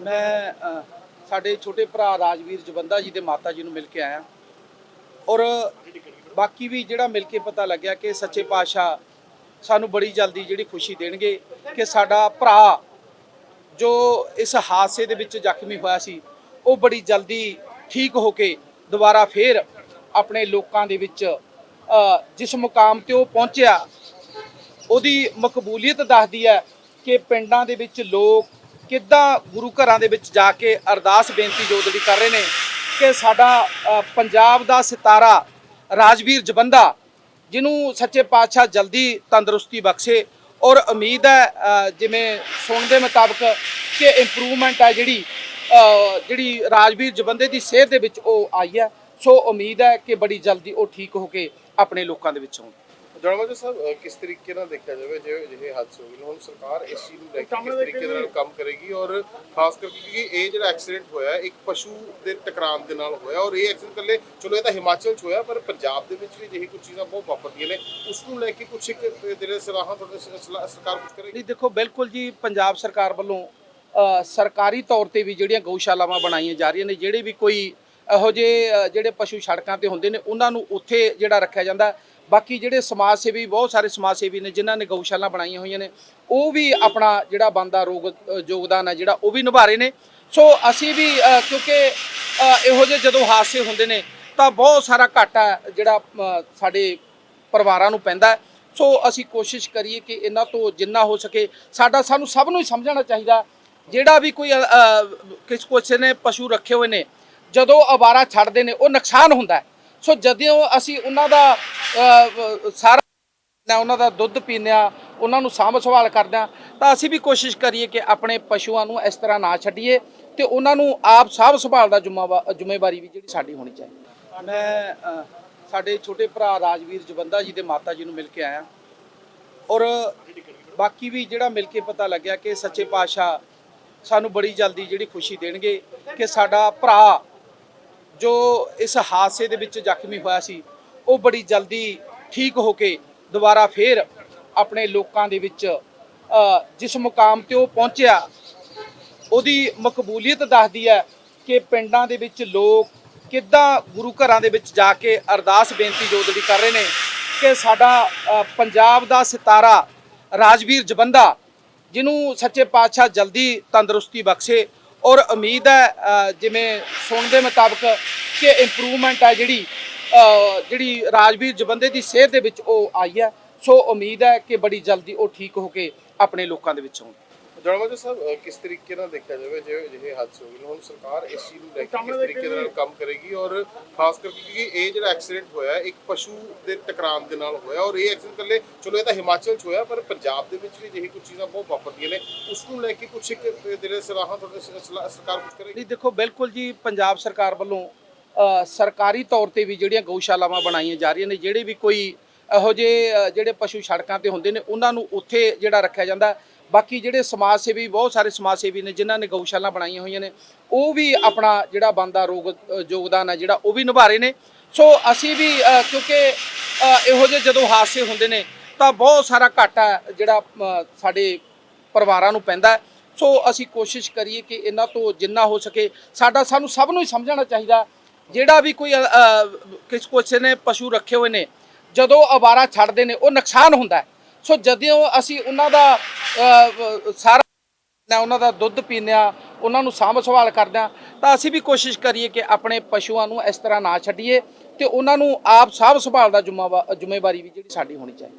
ਮੈਂ ਸਾਡੇ ਛੋਟੇ ਭਰਾ ਰਾਜਵੀਰ ਜਵੰਦਾ ਜੀ ਦੇ ਮਾਤਾ ਜੀ ਨੂੰ ਮਿਲ ਕੇ ਆਇਆ। ਔਰ ਬਾਕੀ ਵੀ ਜਿਹੜਾ ਮਿਲ ਕੇ ਪਤਾ ਲੱਗਿਆ ਕਿ ਸੱਚੇ ਪਾਤਸ਼ਾਹ ਸਾਨੂੰ ਬੜੀ ਜਲਦੀ ਜਿਹੜੀ ਖੁਸ਼ੀ ਦੇਣਗੇ ਕਿ ਸਾਡਾ ਭਰਾ ਜੋ ਇਸ ਹਾਦਸੇ ਦੇ ਵਿੱਚ ਜ਼ਖਮੀ ਹੋਇਆ ਸੀ, ਉਹ ਬੜੀ ਜਲਦੀ ਠੀਕ ਹੋ ਕੇ ਦੁਬਾਰਾ ਫੇਰ ਆਪਣੇ ਲੋਕਾਂ ਦੇ ਵਿੱਚ ਜਿਸ ਮੁਕਾਮ ਤੇ ਉਹ ਪਹੁੰਚਿਆ, ਉਹਦੀ ਮਕਬੂਲੀਅਤ ਦੱਸਦੀ ਹੈ ਕਿ ਪਿੰਡਾਂ ਦੇ ਵਿੱਚ ਲੋਕ ਕਿੱਦਾਂ ਗੁਰੂ ਘਰਾਂ ਦੇ ਵਿੱਚ ਜਾ ਕੇ ਅਰਦਾਸ ਬੇਨਤੀ ਜੋਦੜੀ ਕਰ ਰਹੇ ਨੇ ਕਿ ਸਾਡਾ ਪੰਜਾਬ ਦਾ ਸਿਤਾਰਾ ਰਾਜਵੀਰ ਜਬੰਦਾ ਜਿਹਨੂੰ ਸੱਚੇ ਪਾਤਸ਼ਾਹ ਜਲਦੀ ਤੰਦਰੁਸਤੀ ਬਖਸ਼ੇ ਔਰ ਉਮੀਦ ਹੈ ਜਿਵੇਂ ਸੁਣਨ ਦੇ ਮੁਤਾਬਕ ਕਿ ਇੰਪਰੂਵਮੈਂਟ ਹੈ ਜਿਹੜੀ ਜਿਹੜੀ ਰਾਜਵੀਰ ਜਬੰਦੇ ਦੀ ਸਿਹਤ ਦੇ ਵਿੱਚ ਉਹ ਆਈ ਹੈ। ਸੋ ਉਮੀਦ ਹੈ ਕਿ ਬੜੀ ਜਲਦੀ ਉਹ ਠੀਕ ਹੋ ਕੇ ਆਪਣੇ ਲੋਕਾਂ ਦੇ ਵਿੱਚ ਆਉਣ ਜਣਮਾਜਾ ਸਾਹਿਬ ਕਿਸ ਤਰੀਕੇ ਨਾਲ ਦੇਖਿਆ ਜਾਵੇ ਜੇ ਜਿਹੇ ਹਾਦਸੇ ਹੋ ਗਏ? ਨੇ, ਹੁਣ ਸਰਕਾਰ ਇਸ ਚੀਜ਼ ਨੂੰ ਲੈ ਕੇ ਕਿਸ ਤਰੀਕੇ ਨਾਲ ਕੰਮ ਕਰੇਗੀ ਔਰ ਖਾਸ ਕਰਕੇ ਕਿਉਂਕਿ ਇਹ ਜਿਹੜਾ ਐਕਸੀਡੈਂਟ ਹੋਇਆ ਇੱਕ ਪਸ਼ੂ ਦੇ ਟਕਰਾਉਣ ਦੇ ਨਾਲ ਹੋਇਆ ਔਰ ਇਹ ਐਕਸੀਡੈਂਟ ਕੱਲੇ ਚਲੋ ਇਹ ਤਾਂ ਹਿਮਾਚਲ 'ਚ ਹੋਇਆ ਪਰ ਪੰਜਾਬ ਦੇ ਵਿੱਚ ਵੀ ਜਿਹੀ ਕੁਝ ਚੀਜ਼ਾਂ ਬਹੁਤ ਵਾਪਰਦੀਆਂ ਨੇ। ਉਸ ਨੂੰ ਲੈ ਕੇ ਕੁਝ ਇੱਕ ਜਿਹੜੇ ਸਲਾਹਾਂ ਤੁਹਾਡੇ ਸਰਕਾਰ ਕੁਝ ਕਰੇਗੀ? ਨਹੀਂ ਦੇਖੋ ਬਿਲਕੁਲ ਜੀ ਪੰਜਾਬ ਸਰਕਾਰ ਵੱਲੋਂ ਸਰਕਾਰੀ ਤੌਰ ਤੇ ਵੀ ਜਿਹੜੀਆਂ ਗਊਸ਼ਾਲਾਵਾਂ ਬਣਾਈਆਂ ਜਾ ਰਹੀਆਂ ਨੇ ਜਿਹੜੇ ਵੀ ਕੋਈ ਇਹੋ ਜਿਹੇ ਜਿਹੜੇ ਪਸ਼ੂ ਸੜਕਾਂ ਤੇ ਹੁੰਦੇ ਨੇ ਉਹਨਾਂ ਨੂੰ ਉੱਥੇ ਜਿਹੜਾ ਰੱਖਿਆ ਜਾਂਦਾ। ਬਾਕੀ ਜਿਹੜੇ ਸਮਾਜ ਸੇਵੀ, ਬਹੁਤ ਸਾਰੇ ਸਮਾਜ ਸੇਵੀ ਨੇ ਜਿਨ੍ਹਾਂ ਨੇ ਗਊਸ਼ਾਲਾ ਬਣਾਈਆਂ ਹੋਈਆਂ ਨੇ, ਉਹ ਵੀ ਆਪਣਾ ਜਿਹੜਾ ਬੰਦਾ ਰੋਗ ਯੋਗਦਾਨ ਹੈ ਜਿਹੜਾ, ਉਹ ਵੀ ਨਿਭਾ ਰਹੇ ਨੇ। ਸੋ ਅਸੀਂ ਵੀ ਕਿਉਂਕਿ ਇਹੋ ਜਿਹੇ ਜਦੋਂ ਹਾਦਸੇ ਹੁੰਦੇ ਨੇ, ਤਾਂ ਬਹੁਤ ਸਾਰਾ ਘਾਟਾ ਜਿਹੜਾ ਸਾਡੇ ਪਰਿਵਾਰਾਂ ਨੂੰ ਪੈਂਦਾ ਸੋ ਅਸੀਂ ਕੋਸ਼ਿਸ਼ ਕਰੀਏ ਕਿ ਇਹਨਾਂ ਤੋਂ ਜਿੰਨਾ ਹੋ ਸਕੇ, ਸਾਡਾ, ਸਾਨੂੰ ਸਭ ਨੂੰ ਹੀ ਸਮਝਣਾ ਚਾਹੀਦਾ, ਜਿਹੜਾ ਵੀ ਕੋਈ ਕਿਸ, ਕਿਸੇ ਨੇ ਪਸ਼ੂ ਰੱਖੇ ਹੋਏ ਨੇ, ਜਦੋਂ ਅਵਾਰਾ ਛੱਡਦੇ ਨੇ, ਉਹ ਨੁਕਸਾਨ ਹੁੰਦਾ ਹੈ। ਸੋ ਜਦੋਂ ਅਸੀਂ ਉਹਨਾਂ ਦਾ ਸਾਰਾ ਨਾ ਉਹਨਾਂ ਦਾ ਦੁੱਧ ਪੀਂਦੇ ਹਾਂ ਉਹਨਾਂ ਨੂੰ ਸਾਂਭ ਸੰਭਾਲ ਕਰਦੇ ਹਾਂ ਤਾਂ ਅਸੀਂ ਵੀ ਕੋਸ਼ਿਸ਼ ਕਰੀਏ ਕਿ ਆਪਣੇ ਪਸ਼ੂਆਂ ਨੂੰ ਇਸ ਤਰ੍ਹਾਂ ਨਾ ਛੱਡੀਏ ਤੇ ਉਹਨਾਂ ਨੂੰ ਆਪ ਸਾਂਭ ਸੰਭਾਲ ਦਾ ਜ਼ਿੰਮੇਵਾ- ਜ਼ਿੰਮੇਵਾਰੀ ਵੀ ਜਿਹੜੀ ਸਾਡੀ ਹੋਣੀ ਚਾਹੀਦੀ। ਮੈਂ ਸਾਡੇ ਛੋਟੇ ਭਰਾ ਰਾਜਵੀਰ ਜਵੰਦਾ ਜੀ ਦੇ ਮਾਤਾ ਜੀ ਨੂੰ ਮਿਲ ਕੇ ਆਇਆ। ਔਰ ਬਾਕੀ ਵੀ ਜਿਹੜਾ ਮਿਲ ਕੇ ਪਤਾ ਲੱਗਿਆ ਕਿ ਸੱਚੇ ਪਾਤਸ਼ਾਹ ਸਾਨੂੰ ਬੜੀ ਜਲਦੀ ਜਿਹੜੀ ਖੁਸ਼ੀ ਦੇਣਗੇ ਕਿ ਸਾਡਾ ਭਰਾ ਜੋ ਇਸ ਹਾਦਸੇ ਦੇ ਵਿੱਚ ਜ਼ਖਮੀ ਹੋਇਆ ਸੀ, ਉਹ ਬੜੀ ਜਲਦੀ ਠੀਕ ਹੋ ਕੇ ਦੁਬਾਰਾ ਫੇਰ ਆਪਣੇ ਲੋਕਾਂ ਦੇ ਵਿੱਚ ਜਿਸ ਮੁਕਾਮ ਤੇ ਉਹ ਪਹੁੰਚਿਆ, ਉਹਦੀ ਮਕਬੂਲੀਅਤ ਦੱਸਦੀ ਹੈ ਕਿ ਪਿੰਡਾਂ ਦੇ ਵਿੱਚ ਲੋਕ ਕਿੱਦਾਂ ਗੁਰੂ ਘਰਾਂ ਦੇ ਵਿੱਚ ਜਾ ਕੇ ਅਰਦਾਸ ਬੇਨਤੀ ਜੋਦੜੀ ਕਰ ਰਹੇ ਨੇ ਕਿ ਸਾਡਾ ਪੰਜਾਬ ਦਾ ਸਿਤਾਰਾ ਰਾਜਵੀਰ ਜਬੰਦਾ ਜਿਹਨੂੰ ਸੱਚੇ ਪਾਤਸ਼ਾਹ ਜਲਦੀ ਤੰਦਰੁਸਤੀ ਬਖਸ਼ੇ ਔਰ ਉਮੀਦ ਹੈ ਜਿਵੇਂ ਸੁਣਨ ਦੇ ਮੁਤਾਬਕ ਕਿ ਇੰਪਰੂਵਮੈਂਟ ਹੈ ਜਿਹੜੀ ਜਿਹੜੀ ਰਾਜਵੀਰ ਜਵੰਦੇ ਦੀ ਸਿਹਤ ਦੇ ਵਿੱਚ ਉਹ ਆਈ ਹੈ। ਸੋ ਉਮੀਦ ਹੈ ਕਿ ਬੜੀ ਜਲਦੀ ਉਹ ਠੀਕ ਹੋ ਕੇ ਆਪਣੇ ਲੋਕਾਂ ਦੇ ਵਿੱਚ ਆਉਣ ਜਣਮਾਜਾ ਸਾਹਿਬ ਕਿਸ ਤਰੀਕੇ ਨਾਲ ਦੇਖਿਆ ਜਾਵੇ ਜੇ ਜਿਹੇ ਹਾਦਸੇ ਹੋ ਗਏ? ਨੇ, ਹੁਣ ਸਰਕਾਰ ਇਸ ਚੀਜ਼ ਨੂੰ ਲੈ ਕੇ ਕਿਸ ਤਰੀਕੇ ਦੇ ਨਾਲ ਕੰਮ ਕਰੇਗੀ ਔਰ ਖਾਸ ਕਰਕੇ ਕਿਉਂਕਿ ਇਹ ਜਿਹੜਾ ਐਕਸੀਡੈਂਟ ਹੋਇਆ ਇੱਕ ਪਸ਼ੂ ਦੇ ਟਕਰਾਉਣ ਦੇ ਨਾਲ ਹੋਇਆ ਔਰ ਇਹ ਐਕਸੀਡੈਂਟ ਕੱਲੇ ਚਲੋ ਇਹ ਤਾਂ ਹਿਮਾਚਲ 'ਚ ਹੋਇਆ ਪਰ ਪੰਜਾਬ ਦੇ ਵਿੱਚ ਵੀ ਜਿਹੀ ਕੁਝ ਚੀਜ਼ਾਂ ਬਹੁਤ ਵਾਪਰਦੀਆਂ ਨੇ। ਉਸ ਨੂੰ ਲੈ ਕੇ ਕੁਝ ਇੱਕ ਜਿਹੜੇ ਸਲਾਹਾਂ ਤੁਹਾਡੇ ਸਰਕਾਰ ਕੁਝ ਕਰੇਗੀ? ਨਹੀਂ ਦੇਖੋ ਬਿਲਕੁਲ ਜੀ ਪੰਜਾਬ ਸਰਕਾਰ ਵੱਲੋਂ ਸਰਕਾਰੀ ਤੌਰ ਤੇ ਵੀ ਜਿਹੜੀਆਂ ਗਊਸ਼ਾਲਾਵਾਂ ਬਣਾਈਆਂ ਜਾ ਰਹੀਆਂ ਨੇ ਜਿਹੜੇ ਵੀ ਕੋਈ ਇਹੋ ਜਿਹੇ ਜਿਹੜੇ ਪਸ਼ੂ ਸੜਕਾਂ ਤੇ ਹੁੰਦੇ ਨੇ ਉਹਨਾਂ ਨੂੰ ਉੱਥੇ ਜਿਹੜਾ ਰੱਖਿਆ ਜਾਂਦਾ। ਬਾਕੀ ਜਿਹੜੇ ਸਮਾਜ ਸੇਵੀ, ਬਹੁਤ ਸਾਰੇ ਸਮਾਜ ਸੇਵੀ ਨੇ ਜਿਨ੍ਹਾਂ ਨੇ ਗਊਸ਼ਾਲਾ ਬਣਾਈਆਂ ਹੋਈਆਂ ਨੇ, ਉਹ ਵੀ ਆਪਣਾ ਜਿਹੜਾ ਬੰਦਾ ਰੋਗ ਯੋਗਦਾਨ ਹੈ ਜਿਹੜਾ, ਉਹ ਵੀ ਨਿਭਾ ਰਹੇ ਨੇ। ਸੋ ਅਸੀਂ ਵੀ ਕਿਉਂਕਿ ਇਹੋ ਜਿਹੇ ਜਦੋਂ ਹਾਦਸੇ ਹੁੰਦੇ ਨੇ, ਤਾਂ ਬਹੁਤ ਸਾਰਾ ਘਾਟਾ ਜਿਹੜਾ ਸਾਡੇ ਪਰਿਵਾਰਾਂ ਨੂੰ ਪੈਂਦਾ ਸੋ ਅਸੀਂ ਕੋਸ਼ਿਸ਼ ਕਰੀਏ ਕਿ ਇਹਨਾਂ ਤੋਂ ਜਿੰਨਾ ਹੋ ਸਕੇ, ਸਾਡਾ ਸਾਨੂੰ ਸਭ ਨੂੰ ਹੀ ਸਮਝਣਾ ਚਾਹੀਦਾ, ਜਿਹੜਾ ਵੀ ਕੋਈ ਕਿਸ ਕਿਸੇ ਨੇ ਪਸ਼ੂ ਰੱਖੇ ਹੋਏ ਨੇ, ਜਦੋਂ ਅਵਾਰਾ ਛੱਡਦੇ ਨੇ, ਉਹ ਨੁਕਸਾਨ ਹੁੰਦਾ ਸੋ ਜਦੋਂ ਅਸੀਂ ਉਹਨਾਂ ਦਾ ਸਾਰਾ ਨਾ ਉਹਨਾਂ ਦਾ ਦੁੱਧ ਪੀਂਦਿਆਂ, ਉਹਨਾਂ ਨੂੰ ਸਾਂਭ ਸੰਭਾਲ ਕਰਦੇ ਹਾਂ ਤਾਂ ਅਸੀਂ ਵੀ ਕੋਸ਼ਿਸ਼ ਕਰੀਏ ਕਿ ਆਪਣੇ ਪਸ਼ੂਆਂ ਨੂੰ ਇਸ ਤਰ੍ਹਾਂ ਨਾ ਛੱਡੀਏ ਤੇ ਉਹਨਾਂ ਨੂੰ ਆਪ ਸਾਂਭ ਸੰਭਾਲ ਦਾ ਜ਼ਿੰਮੇਵਾ- ਜ਼ਿੰਮੇਵਾਰੀ ਵੀ ਜਿਹੜੀ ਸਾਡੀ ਹੋਣੀ ਚਾਹੀਦੀ।